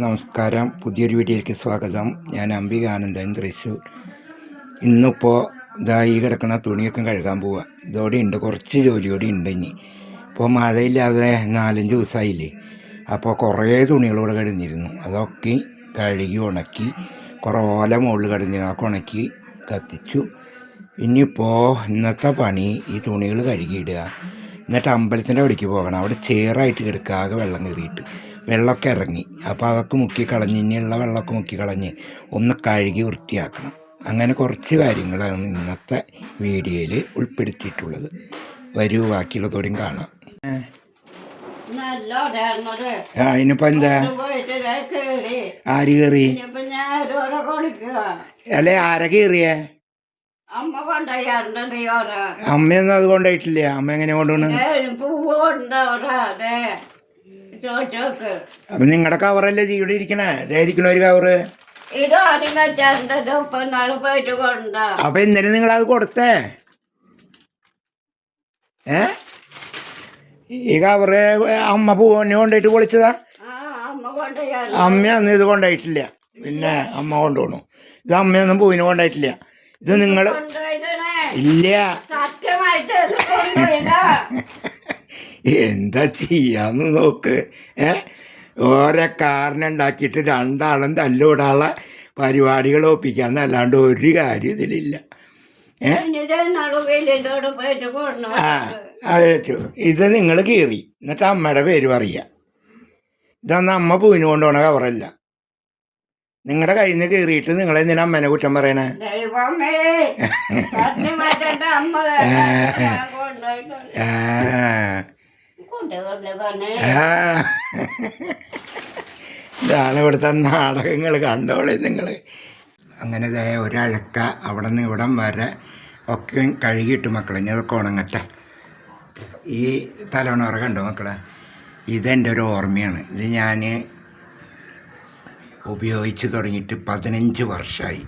നമസ്കാരം. പുതിയൊരു വീഡിയോയിലേക്ക് സ്വാഗതം. ഞാൻ അംബിക ആനന്ദൻ തൃശ്ശൂർ. ഇന്നിപ്പോൾ ഇതാ ഈ കിടക്കുന്ന തുണിയൊക്കെ കഴുകാൻ പോവുക ഇതോടെ ഉണ്ട് കുറച്ച് ജോലിയോടെ ഉണ്ട് ഇനി. ഇപ്പോൾ മഴയില്ലാതെ നാലഞ്ച് ദിവസമായില്ലേ അപ്പോൾ കുറേ തുണികളോട് കിടന്നിരുന്നു അതൊക്കെ കഴുകി ഉണക്കി കുറേ ഓല മുകളിൽ കിടന്നിരുന്നു ഉണക്കി കത്തിച്ചു. ഇനിയിപ്പോൾ ഇന്നത്തെ പണി ഈ തുണികൾ കഴുകിയിടുക എന്നിട്ട് അമ്പലത്തിന്റെ അവിടേക്ക് പോകണം. അവിടെ ചേറായിട്ട് കിടക്കുക ആകെ വെള്ളം കയറിയിട്ട്. വെള്ളമൊക്കെ ഇറങ്ങി. അപ്പോൾ അതൊക്കെ മുക്കി കളഞ്ഞ് ഇനിയുള്ള വെള്ളമൊക്കെ മുക്കി കളഞ്ഞ് ഒന്ന് കഴുകി വൃത്തിയാക്കണം. അങ്ങനെ കുറച്ച് കാര്യങ്ങളാണ് ഇന്നത്തെ വീഡിയോയിൽ ഉൾപ്പെടുത്തിയിട്ടുള്ളത്. വരൂ ബാക്കിയുള്ളതോടെയും കാണാം. അതിനിപ്പോ എന്താ? ആര് കയറി അല്ലെ ആരെ കയറിയേ അമ്മയൊന്നും അത് കൊണ്ടായിട്ടില്ല അമ്മ എങ്ങനെ കൊണ്ടുപോണ്? അപ്പം നിങ്ങളുടെ കവറല്ലേ ഇവിടെ ഇരിക്കണേ? ഇതായിരിക്കണ ഒരു കവറ്. അപ്പൊ ഇന്നലെ നിങ്ങൾ അത് കൊടുത്തേ? ഏ? ഈ കവറ് അമ്മ പൂവന്നെ കൊണ്ടുപോയിട്ട് പൊളിച്ചതാ? അമ്മ അന്ന് ഇത് കൊണ്ടായിട്ടില്ല. പിന്നെ അമ്മ കൊണ്ടുപോണു. ഇത് അമ്മയൊന്നും പൂവിന് കൊണ്ടായിട്ടില്ല. ഇത് നിങ്ങൾ ഇല്ല. സത്യമായിട്ട് എന്താ ചെയ്യാന്ന് നോക്ക്. ഏ? ഓരോ കാരണം ഉണ്ടാക്കിയിട്ട് രണ്ടാളും തല്ലുവിടാനുള്ള പരിപാടികൾ ഒപ്പിക്കാന്നല്ലാണ്ട് ഒരു കാര്യം ഇതിലില്ല. ആ ഇത് നിങ്ങൾ കീറി. എന്നിട്ട് അമ്മയുടെ പേര് പറയുക. ഇതൊന്നും അമ്മ പൂവിന് കൊണ്ടുപോണ കവറല്ല. നിങ്ങളുടെ കയ്യിൽ നിന്ന് കീറിയിട്ട് നിങ്ങൾ എന്തിനാ അമ്മേനെ കുറ്റം പറയണേ? ആ. ഇതാണ് ഇവിടുത്തെ നാടകങ്ങൾ കണ്ടോളി നിങ്ങൾ അങ്ങനെ ഇതായ ഒരഴക്ക അവിടെ നിന്ന് ഇവിടം വരെ ഒക്കെ കഴുകിയിട്ട് മക്കളെ ഇനി അതൊക്കെ ഉണങ്ങട്ടെ. ഈ തലോണോറ കണ്ടോ മക്കളെ? ഇതെന്റെ ഒരു ഓർമ്മയാണ്. ഇത് ഞാൻ ഉപയോഗിച്ച് തുടങ്ങിയിട്ട് പതിനഞ്ച് വർഷമായി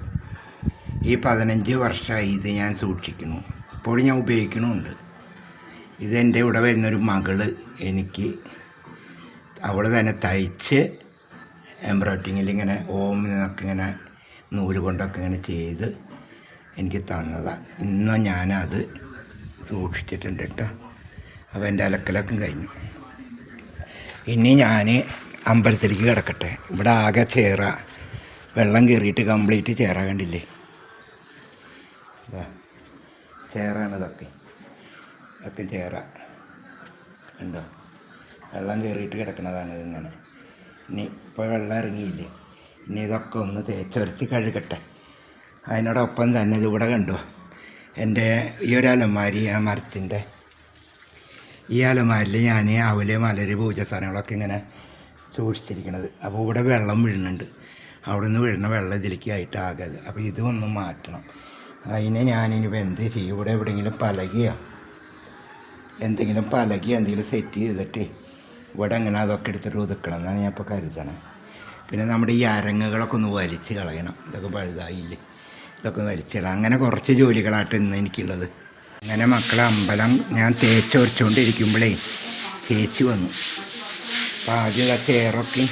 ഈ പതിനഞ്ച് വർഷമായി ഇത് ഞാൻ സൂക്ഷിക്കുന്നു. ഇപ്പോഴും ഞാൻ ഉപയോഗിക്കണമുണ്ട്. ഇതെന്റെ ഇവിടെ വരുന്നൊരു മകൾ എനിക്ക് അവൾ തന്നെ തയ്ച്ച് എംബ്രോയിഡിങ്ങിൽ ഇങ്ങനെ ഓമിൽ നിന്നൊക്കെ ഇങ്ങനെ നൂൽ കൊണ്ടൊക്കെ ഇങ്ങനെ ചെയ്ത് എനിക്ക് തന്നതാണ് ഇന്നും ഞാനത് സൂക്ഷിച്ചിട്ടുണ്ട് കേട്ടോ. അപ്പോൾ എന്റെ അലക്കലൊക്കെ കഴിഞ്ഞു. ഇനി ഞാൻ അമ്പലത്തിലേക്ക് കിടക്കട്ടെ. ഇവിടെ ആകെ ചേറ. വെള്ളം കയറിയിട്ട് കംപ്ലീറ്റ് ചേറ കണ്ടില്ലേ? ചേറാണ് ഇതൊക്കെ ചേറ ഉണ്ടോ? വെള്ളം കയറിയിട്ട് കിടക്കുന്നതാണ് ഇതിങ്ങനെ. ഇനി ഇപ്പോൾ വെള്ളം ഇറങ്ങിയില്ലേ? ഇനി ഇതൊക്കെ ഒന്ന് തേച്ചൊരച്ച് കഴുകട്ടെ. അതിനോടൊപ്പം തന്നെ ഇതിവിടെ കണ്ടു? എന്റെ ഈ ഒരു അലമാരി ആ മരത്തിന്റെ ഈ അലമാരിൽ ഞാൻ അവൽ മലര് പൂജ സാധനങ്ങളൊക്കെ ഇങ്ങനെ സൂക്ഷിച്ചിരിക്കണത്. അപ്പോൾ ഇവിടെ വെള്ളം വീഴുന്നുണ്ട്. അവിടെ നിന്ന് വീഴുന്ന വെള്ളം ഇതിലേക്ക് ആയിട്ട് ആകരുത്. അപ്പോൾ ഇത് ഒന്ന് മാറ്റണം. അതിനെ ഞാനിനിപ്പോൾ എന്ത് ചെയ്യും? ഇവിടെ എവിടെയെങ്കിലും പലകയോ എന്തെങ്കിലും പലകി എന്തെങ്കിലും സെറ്റ് ചെയ്തിട്ട് ഇവിടെ എങ്ങനെ അതൊക്കെ എടുത്തിട്ട് ഒതുക്കണം എന്നാണ് ഞാൻ ഇപ്പോൾ കരുതണേ. പിന്നെ നമ്മുടെ ഈ അരങ്ങുകളൊക്കെ ഒന്ന് വലിച്ച് കളയണം. ഇതൊക്കെ പഴുതായില്ലേ ഇതൊക്കെ ഒന്ന് വലിച്ചിടാം അങ്ങനെ കുറച്ച് ജോലികളായിട്ട് ഇന്ന് എനിക്കുള്ളത്. അങ്ങനെ മക്കളെ അമ്പലം ഞാൻ തേച്ചൊരച്ചുകൊണ്ടിരിക്കുമ്പോഴേ ചേച്ചി വന്നു. അപ്പോൾ ചേറൊക്കെ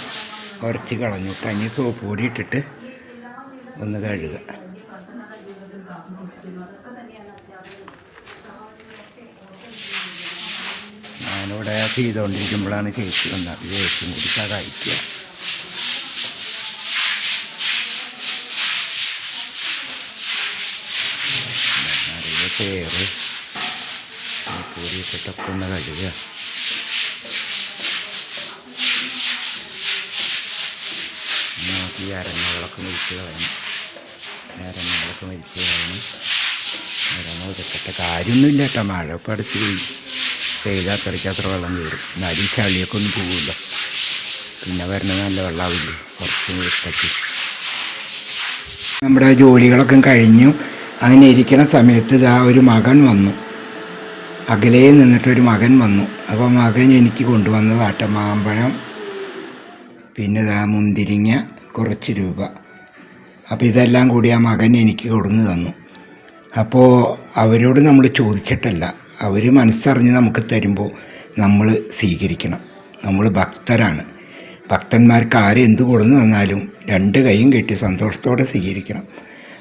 ഉരച്ച് കളഞ്ഞു. കഞ്ഞി സോപ്പ് പൊടി ഇട്ടിട്ട് ഒന്ന് കഴുകുക ഞാനിവിടെ ചെയ്തുകൊണ്ടിരിക്കുമ്പോഴാണ് ചേച്ചി വന്നത്. ചേച്ചിയും കൂടി സഹായിക്കുക. നിറയെ പേര്. പൂരിയൊക്കെ കഴുകുക നമുക്ക് ഈ അരങ്ങകളൊക്കെ മരിച്ച് കളയണം. മരിച്ച് കളയണം. കാര്യമൊന്നുമില്ല കേട്ടോ. മഴ ഇപ്പം അടുത്ത് പെയ്താൽ അത്രയ്ക്ക് അത്ര വെള്ളം കയറും. ഈ ചളിയൊക്കെ ഒന്നും പോകില്ല പിന്നെ വരണ നല്ല വെള്ളമാവില്ലേ? കുറച്ച് വൃത്തിക്ക് നമ്മുടെ ജോലികളൊക്കെ കഴിഞ്ഞു. അങ്ങനെ ഇരിക്കണ സമയത്ത് ഇതാ ഒരു മകൻ വന്നു. അകലേ നിന്നിട്ടൊരു മകൻ വന്നു. അപ്പോൾ മകൻ എനിക്ക് കൊണ്ടുവന്നത് ആട്ടമാമ്പഴം പിന്നെ ഇതാ മുന്തിരിങ്ങ കുറച്ച് രൂപ. അപ്പോൾ ഇതെല്ലാം കൂടി ആ മകൻ എനിക്ക് കൊടുന്ന് തന്നു. അപ്പോൾ അവരോട് നമ്മൾ ചോദിച്ചിട്ടല്ല. അവർ മനസ്സറിഞ്ഞ് നമുക്ക് തരുമ്പോൾ നമ്മൾ സ്വീകരിക്കണം. നമ്മൾ ഭക്തരാണ്. ഭക്തന്മാർക്ക് ആരെന്ത് കൊടുന്നു തന്നാലും രണ്ട് കൈയും കെട്ടി സന്തോഷത്തോടെ സ്വീകരിക്കണം.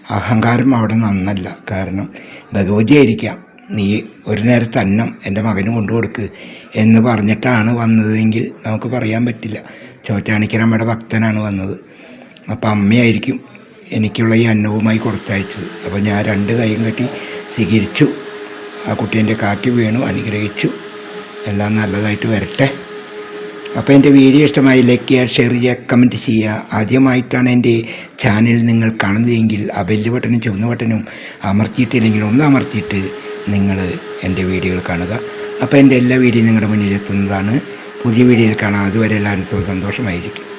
അഹങ്കാരം അവിടെ നന്നല്ല. കാരണം ഭഗവതി ആയിരിക്കാം. നീ ഒരു നേരത്തെ അന്നം എന്റെ മകന് കൊണ്ടു കൊടുക്ക് എന്ന് പറഞ്ഞിട്ടാണ് വന്നതെങ്കിൽ നമുക്ക് പറയാൻ പറ്റില്ല. ചോറ്റാണിക്കരമ്മയുടെ ഭക്തനാണ് വന്നത്. അപ്പം അമ്മയായിരിക്കും എനിക്കുള്ള ഈ അന്നവുമായി കൊടുത്തയച്ചത്. അപ്പോൾ ഞാൻ രണ്ട് കൈയും കെട്ടി സ്വീകരിച്ചു. ആ കുട്ടീന്റെ കാറ്റ് വീണു അനുഗ്രഹിച്ചു. എല്ലാം നല്ലതായിട്ട് വരട്ടെ. അപ്പോൾ എന്റെ വീഡിയോ ഇഷ്ടമായി ലൈക്ക് ചെയ്യുക ഷെയർ ചെയ്യുക കമന്റ് ചെയ്യുക. ആദ്യമായിട്ടാണ് എന്റെ ചാനൽ നിങ്ങൾ കാണുന്നതെങ്കിൽ ആ ബെല്ല് ബട്ടനും ചുവന്ന ബട്ടനും അമർത്തിയിട്ടില്ലെങ്കിൽ ഒന്ന് അമർത്തിയിട്ട് നിങ്ങൾ എന്റെ വീഡിയോകൾ കാണുക. അപ്പോൾ എന്റെ എല്ലാ വീഡിയോയും നിങ്ങളുടെ മുന്നിൽ എത്തുന്നതാണ് പുതിയ വീഡിയോയിൽ കാണാം. അതുവരെ എല്ലാവരും സന്തോഷമായിരിക്കും.